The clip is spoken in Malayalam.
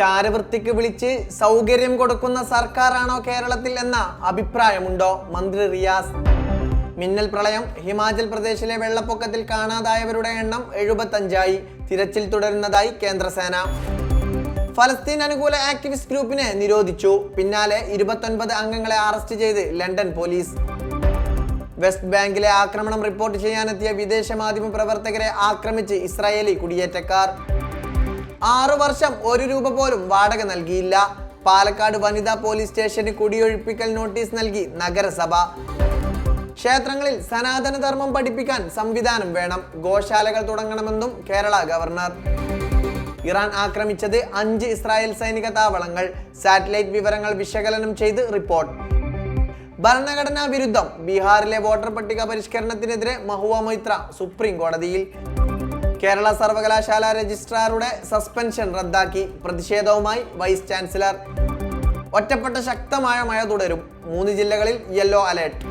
ചാരവൃത്തിക്ക് വിളിച്ച് സൗകര്യം കൊടുക്കുന്ന സർക്കാരാണോ കേരളത്തിൽ എന്ന അഭിപ്രായമുണ്ടോ മന്ത്രി റിയാസ്? മിന്നൽ പ്രളയം ഹിമാചൽ പ്രദേശിലെ വെള്ളപ്പൊക്കത്തിൽ കാണാതായവരുടെ എണ്ണം എഴുപത്തഞ്ചായി. തിരച്ചിൽ തുടരുന്നതായി കേന്ദ്രസേന. ഫലസ്തീൻ അനുകൂല ആക്ടിവിസ്റ്റ് ഗ്രൂപ്പിനെ നിരോധിച്ചു. പിന്നാലെ ഇരുപത്തൊൻപത് അംഗങ്ങളെ അറസ്റ്റ് ചെയ്ത് ലണ്ടൻ പോലീസ്. വെസ്റ്റ് ബാങ്കിലെ ആക്രമണം റിപ്പോർട്ട് ചെയ്യാനെത്തിയ വിദേശ മാധ്യമ പ്രവർത്തകരെ ആക്രമിച്ച് ഇസ്രായേലി കുടിയേറ്റക്കാർ. ആറു വർഷം ഒരു രൂപ പോലും വാടക നൽകിയില്ല. പാലക്കാട് വനിതാ പോലീസ് സ്റ്റേഷന് കുടിയൊഴിപ്പിക്കൽ നോട്ടീസ് നൽകി നഗരസഭ. ക്ഷേത്രങ്ങളിൽ സനാതനധർമ്മം പഠിപ്പിക്കാൻ സംവിധാനം വേണം. ഗോശാലകൾ തുടങ്ങണമെന്നും കേരള ഗവർണർ. ഇറാൻ ആക്രമിച്ചത് അഞ്ച് ഇസ്രായേൽ സൈനിക താവളങ്ങൾ. സാറ്റലൈറ്റ് വിവരങ്ങൾ വിശകലനം ചെയ്ത് റിപ്പോർട്ട്. ഭരണഘടനാ വിരുദ്ധം. ബീഹാറിലെ വോട്ടർ പട്ടിക പരിഷ്കരണത്തിനെതിരെ മഹുവ മൈത്ര സുപ്രീം കോടതിയിൽ. കേരള സർവകലാശാല രജിസ്ട്രാറുടെ സസ്പെൻഷൻ റദ്ദാക്കി. പ്രതിഷേധവുമായി വൈസ് ചാൻസലർ. ഒറ്റപ്പെട്ട ശക്തമായ മഴ തുടരും. മൂന്ന് ജില്ലകളിൽ യെല്ലോ അലേർട്ട്.